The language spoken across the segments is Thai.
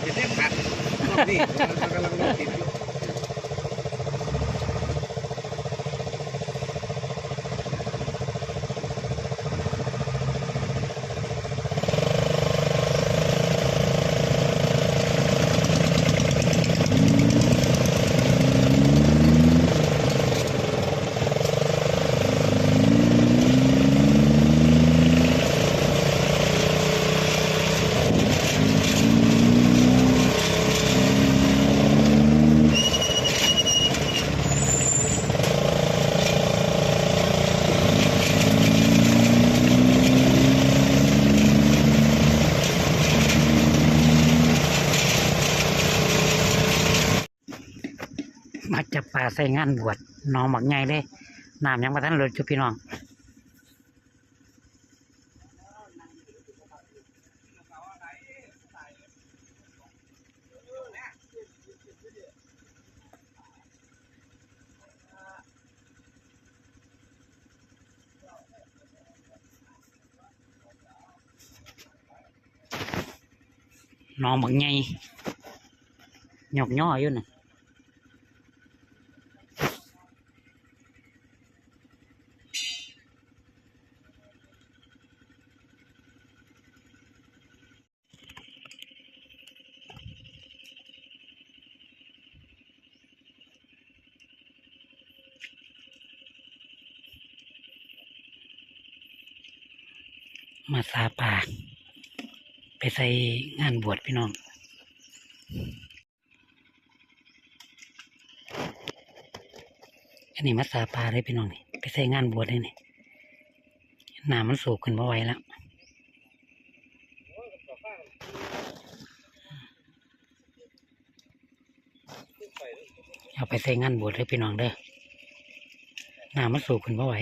มาเป็นเทพขัดรอบนี้มันกำลังรอติด ใส่งานบวชหน้องหมักใหญ่เลยน้ำยังมาทันเลยจุพี่น้องหน้องหมักใหญ่หยอกย่ออยู่น่ะ มาซาป่า ไปใส่งานบวชพี่น้องอันนี้มาซาป่าเลยพี่น้องนี่ไปใส่งานบวชเลยนี่น้ำมันสูบขึ้นมาไวแล้วเอาไปใส่งานบวชเลยพี่น้องเด้อน้ำมันสูบขึ้นมาไว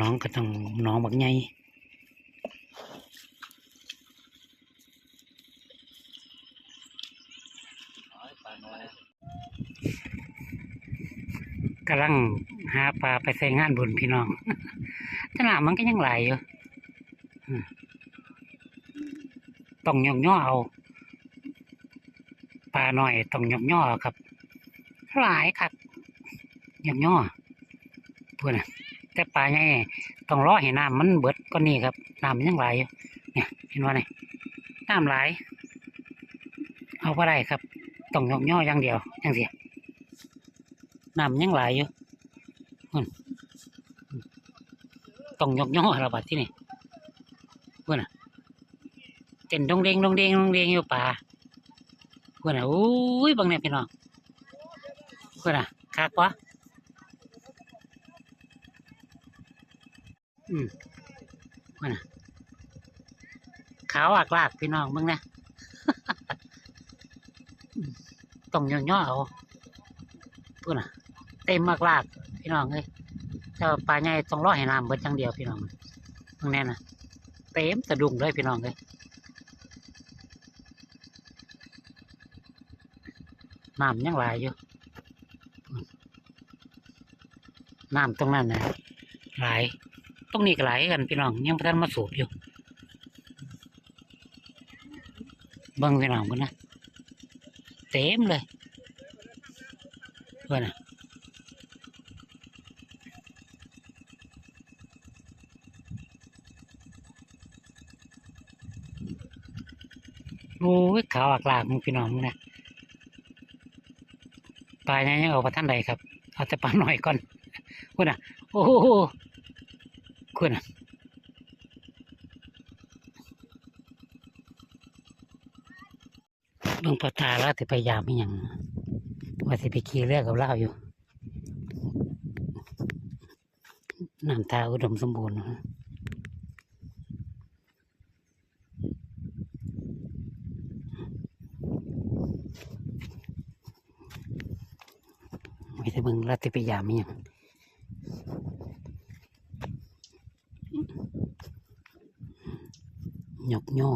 น้องก็ต้องน้องบักใหญ่กำลังหาปลาไปใส่งานบุญพี่น้องขนาดมันก็ยังไหลอยู่ต้องยกย่อเอาปลาหน่อยต้องยกย่อเอาครับ หลายครับยกย่อพูดนะ แต่ปลาใหญ่นี่ต้องรอให้น้ำมันเบิดก็นี่ครับน้ำมันยังไหลอยู่เนี่ยเห็นว่าไงน้ำไหลเอาไปได้ครับต้องยกย่ออย่างเดียวอย่างเดียวน้ำยังไหลอยู่อืมต้องยกย่อระบาดที่นี่เพื่อนอะเต้นดงเดงดงเดงดงเดงอยู่ป่าเพื่อนอะโอ้ยบางเนี่ยพี่น้องเพื่อนอะคักวะ อืมมันน่ะขาวอักลากพี่น้องมึงนะต้องย่อๆเอาพูดน่ะเต็มมากลากพี่น้องเลยแต่ว่าปลาใหญ่ต้องรอให้น้ำเบิดจังเดียวพี่น้องมึงแน่นะเต็มสะดุ้งเลยพี่น้องเลยน้ำยังไหลายอยู่อืมน้ำตรงนั้นนะไหลาย ตรงนี้ก็ไหลกันพี่น้องยังพทันมาสูบอยู่เบิ้งพี่น้องเพิ่นนะเต็มเลยเพื่อนนะโอ้ยขาวอักลากมึงพี่น้องมึงนะปลาเนี่ยยังเอาไปท่านใดครับ เอาแต่ปลาหน่อยก่อนเพื่อนนะโอ้โห คน่ะเบิ่งปตาแล้วแต่พยายามไม่ยังว่าสิไปขี่เรือกับเล่าอยู่น้ำตาอุดมสมบูรณ์นะไม่ได้เบิ่งแล้วแต่พยายามไม่ยัง หยกย่อ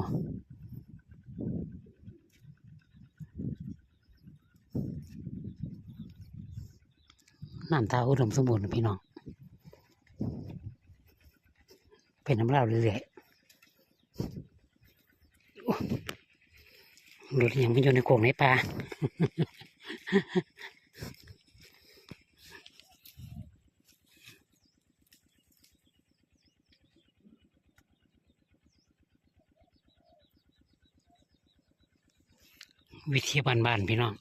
น้ำตาอุดมสมบูรณ์พี่น้อง เป็นน้ำเล่าเรื่อยรถยังไม่อยู่ในโกงในป่า วิธีบ้านๆพี่น้อง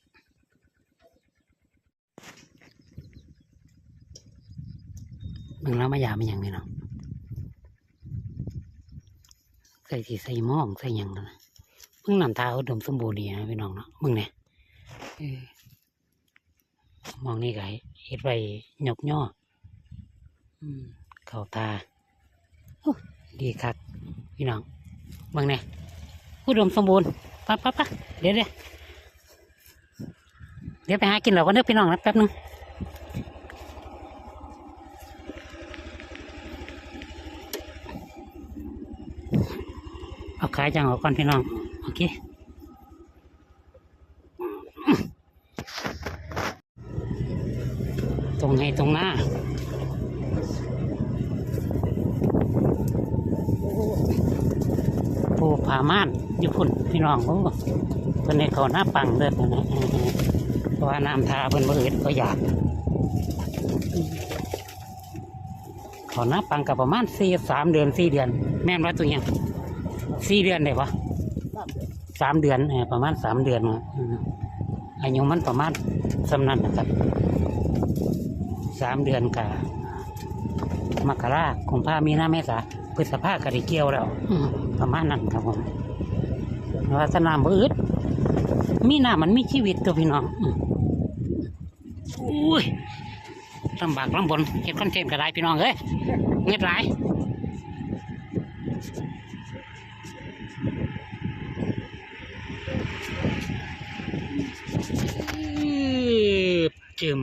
มึงแล้วมายาไม่ยังพี่น้องใส่สีใส่หม้องใส่ยังนั่นนะมึงนำทาอุดมสมบูรณ์ดีนะพี่น้องเนาะมึงเนี่ยมองนี่ไงเฮ็ดไว้หยกย่ออืมเข้าตาโอ้ดีคักพี่น้องมึงเนี่ยอุดมสมบูรณ์ปั๊บปั๊บปั๊บเดี๋ยวเดี๋ยว ดี๋ยวไปหากินเหล่ากันเด้อพี่น้องนะแป๊บนึงเอาขายจังออกก่อนพี่น้องโอเคตรงไหนตรงหน้าผู้ผาม่านอยู่พุ่นพี่น้องโอ้เพิ่นในเขาหน้าปังเด้อเพิ่นนะ เออเพราะว่าน้ำทาเพิ่นบ่อืดก็อยากเขาหน้าปังกับประมาณสี่สามเดือนสี่เดือน แม่นว่าตัวเนี้ยสี่เดือนได้ปะสามเดือนเออประมาณสามเดือนเนาะอืมอายุมันประมาณสำนันนะครับสามเดือนกับมกราคมพามีนาเมษาพฤษภากระดิเกี่ยวแล้วอืมประมาณนั้นครับผมว่าสนามบืด มีน้ามันมีชีวิตตัวพี่น้องอุ้ยลำบากลำบนเห็นคอนเทนต์ก็ไดพี่น้องเอ้ยเงียบไรจึม